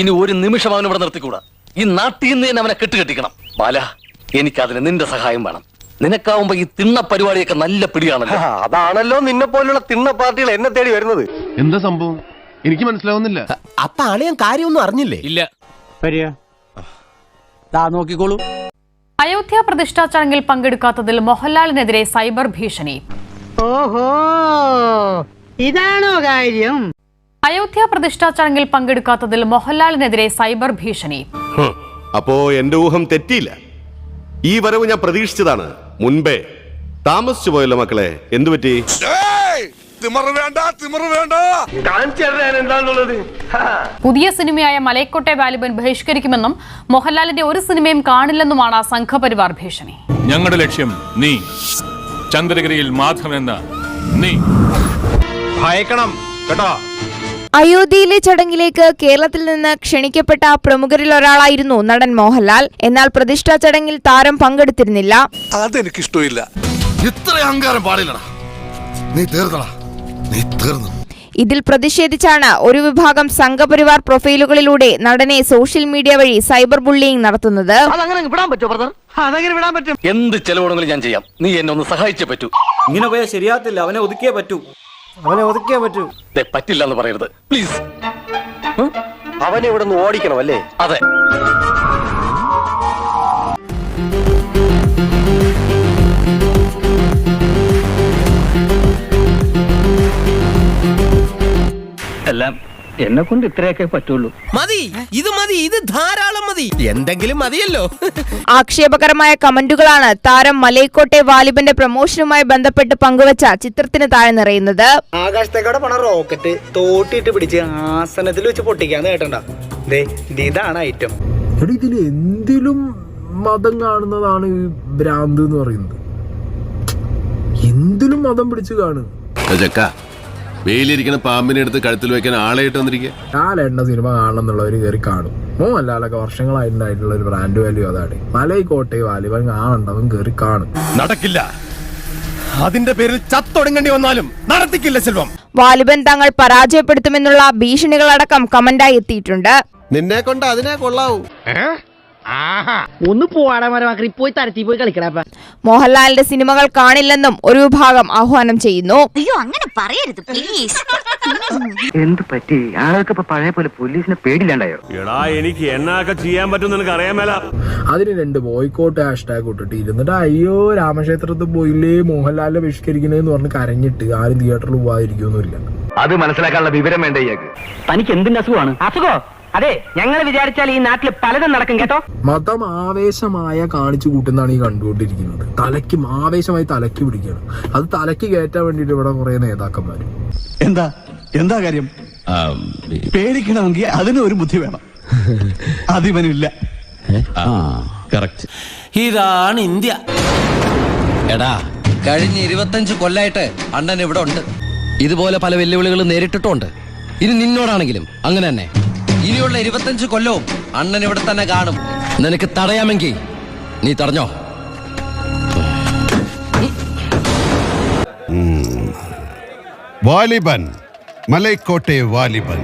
ഇനി ഒരു നിമിഷം അവൻ ഇവിടെ നിർത്തിക്കൂടാ. ഈ നാട്ടിൽ നിന്ന് തന്നെ അവനെ കെട്ടുകെട്ടിക്കണം. ബാല എനിക്കതിന് നിന്റെ സഹായം വേണം. നിനക്കാവുമ്പോ ഈ തിണ്ണ പരിപാടിയൊക്കെ നല്ല പിടിയാണല്ലോ. അതാണല്ലോ നിന്നെ പോലുള്ള തിണ്ണ പാർട്ടികൾ എന്നെ തേടി വരുന്നത്. എന്താ സംഭവം? എനിക്ക് മനസ്സിലാവുന്നില്ല. അപ്പൊ ഞാൻ കാര്യമൊന്നും അറിഞ്ഞില്ലേ? ഇല്ല. നോക്കിക്കോളൂ. അയോധ്യ പ്രതിഷ്ഠാ ചടങ്ങിൽ പങ്കെടുക്കാത്തതിൽ മോഹൻലാലിനെതിരെ സൈബർ ഭീഷണി. ഓഹോ ഇതാണോ കാര്യം? അയോധ്യ പ്രതിഷ്ഠാ ചടങ്ങിൽ പങ്കെടുക്കാത്തതിൽ മോഹൻലാലിനെതിരെ സൈബർ ഭീഷണി. അപ്പോ എന്റെ ഊഹം തെറ്റിയില്ല? ഈ വരവ് ഞാൻ പ്രതീക്ഷിച്ചതാണ്. മുൻപേ താമസിച്ചു പോയല്ലോ മക്കളെ. എന്തു പറ്റി? പുതിയ സിനിമയായ മലയക്കോട്ടെ വാലിബൻ ബഹിഷ്കരിക്കുമെന്നും മോഹൻലാലിന്റെ ഒരു സിനിമയും കാണില്ലെന്നുമാണ് സംഘപരിവാർ ഭീഷണി. ഞങ്ങളുടെ ലക്ഷ്യം നീ. ചന്ദ്രഗിരിയിൽ മാധവൻ എന്ന നീ. ഭയക്കണം കേട്ടോ. അയോധ്യയിലെ ചടങ്ങിലേക്ക് കേരളത്തിൽ നിന്ന് ക്ഷണിക്കപ്പെട്ട പ്രമുഖരിൽ ഒരാളായിരുന്നു നടൻ മോഹൻലാൽ. എന്നാൽ പ്രതിഷ്ഠാ ചടങ്ങിൽ താരം പങ്കെടുത്തിരുന്നില്ല. അതെനിക്കിഷ്ടമില്ല. ഇത്ര അഹങ്കാരം പാടില്ലടാ. നീ തീർന്നടാ. നീ തീർന്നു. ഇതിൽ പ്രതിഷേധിച്ചാണ് ഒരു വിഭാഗം സംഘപരിവാർ പ്രൊഫൈലുകളിലൂടെ നടനെ സോഷ്യൽ മീഡിയ വഴി സൈബർ ബുള്ളിയിങ് നടത്തുന്നത്. അതങ്ങനെ വിടാൻ പറ്റുമോ ബ്രദർ? അതെങ്ങനെ വിടാൻ പറ്റും. എന്ത് ചെലവുണ്ടെങ്കിലും ഞാൻ ചെയ്യാം. നീ എന്നെ ഒന്ന് സഹായിച്ചേ പറ്റൂ. ഇങ്ങനെ പോയാൽ ശരിയാത്തില്ല അവനെ ഒതുക്കിയേ പറ്റൂ. അവനെ ഒതുക്കിയാ പറ്റൂ. പറ്റില്ല എന്ന് പറയരുത്. പ്ലീസ് അവനെ ഇവിടെ നിന്ന് ഓടിക്കണം അല്ലേ? അതെ. എല്ലാം എന്നെ കൊണ്ട് ഇത്രയൊക്കെ പറ്റുള്ളൂ. മതി. ഇത് മതി. ഇത് ധാരാളം മതി. എന്തെങ്കിലും മതിയല്ലോ. ആക്ഷേപകരമായ കമന്റുകളാണ് താരം മലയിക്കോട്ടെ വാലിബന്റെ പ്രൊമോഷനുമായി ബന്ധപ്പെട്ട് പങ്കുവച്ച ചിത്രത്തിന് താഴെ നിറയുന്നത്. ആകാശത്തേക്കോടെ പണ റോക്കറ്റ് തോട്ടിട്ട് പിടിച്ച് ആസനത്തിൽ വെച്ച് പൊട്ടിക്കാന്ന് കേട്ടണ്ട ദേ ഇതാണ് ഐറ്റം ഇതിൽ എന്തിലും മതം കാണുന്നതാണ് ഈ ഭ്രാന്ത് എന്ന് പറയുന്നത്. എന്തിലും മതം പിടിച്ച് കാണും ചക്ക വെയിലിരിക്കണ പാമ്പിനെ എടുത്ത് കഴുത്തിൽ വെക്കാൻ ആളെ ഇട്ട് വന്നിരിക്കുക ആളെണ്ണ സിനിമ കാണണം എന്നുള്ളവർ കയറി കാണും മോഹൻലാലൊക്കെ വർഷങ്ങളായിട്ടുണ്ടായിട്ടുള്ള ഒരു ബ്രാൻഡ് വാല്യൂ അതാണ്. മലൈക്കോട്ടെ വാലിബൻ കാണണ്ടവൻ കയറി കാണും. നടക്കില്ല. അതിന്റെ പേരിൽ ചത്തൊടുങ്ങേണ്ടി വന്നാലും നടത്തിക്കില്ല സെൽവം വാലിബൻ തങ്ങൾ പരാജയപ്പെടുത്തുമെന്നുള്ള ഭീഷണികളടക്കം കമന്റായി എത്തിയിട്ടുണ്ട്. നിന്നെ കൊണ്ട് അതിനെ കൊള്ളാവൂ. ഒന്ന് പോവാടാ മരമാക്കി പോയി തരത്തി പോയി കളിക്കടാ മോഹൻലാലിന്റെ സിനിമകൾ കാണില്ലെന്നും ഒരു വിഭാഗം ആഹ്വാനം ചെയ്യുന്നു. അയ്യോ അങ്ങനെ പറയരുത് പ്ലീസ് എന്ത് പറ്റി? ഇപ്പൊ പഴയ പോലെ പോലീസിനെ പേടില്ലാണ്ടായോ എടാ എനിക്ക് എന്നൊക്കെ ചെയ്യാൻ പറ്റും നിനക്ക് അറിയാൻ മേല. അതിന് രണ്ട് ബോയ്ക്കോട്ട് ഹാഷ്ടാഗ് ഇട്ടിട്ട് ഇരുന്നിട്ട് അയ്യോ രാമക്ഷേത്രത്തിൽ പോയില്ലേ മോഹൻലാലിനെ ബഹിഷ്കരിക്കണേന്ന് പറഞ്ഞ് കരഞ്ഞിട്ട് ആരും തിയേറ്ററിൽ പോവാതിരിക്കൊന്നുമില്ല അത് മനസ്സിലാക്കാനുള്ള വിവരം വേണ്ട ഇയാൾക്ക്? തനിക്ക് എന്തിന്റെ അസുഖമാണ്? അസുഖോ? അതെ ഞങ്ങൾ വിചാരിച്ചാൽ ഈ നാട്ടിൽ പലതും നടക്കും കേട്ടോ. മതം ആവേശമായ കാണിച്ചു കൂട്ടുന്നതാണ് ഈ കണ്ടുകൊണ്ടിരിക്കുന്നത്. തലയ്ക്ക് ആവേശമായി തലയ്ക്ക് പിടിക്കുകയാണ്. അത് തലയ്ക്ക് കയറ്റാൻ വേണ്ടിയിട്ട് ഇവിടെ കുറെ നേതാക്കന്മാര്. എന്താ? എന്താ കാര്യം? പേടിക്കണമെങ്കിൽ അതിന് ഒരു ബുദ്ധി വേണം. അതിവനില്ല. ഇതാണ് ഇന്ത്യ. എടാ കഴിഞ്ഞ ഇരുപത്തഞ്ച് കൊല്ലായിട്ട് അണ്ണൻ ഇവിടെ ഉണ്ട്. ഇതുപോലെ പല വെല്ലുവിളികളും നേരിട്ടിട്ടുണ്ട് ഇനി നിന്നോടാണെങ്കിലും അങ്ങനെ തന്നെ. ഇനിയുള്ള ഇരുപത്തഞ്ച് കൊല്ലവും അണ്ണൻ ഇവിടെ തന്നെ കാണും. നിനക്ക് തടയാമെങ്കിൽ നീ തടഞ്ഞോ? വാലിബൻ. മലൈക്കോട്ടെ വാലിബൻ.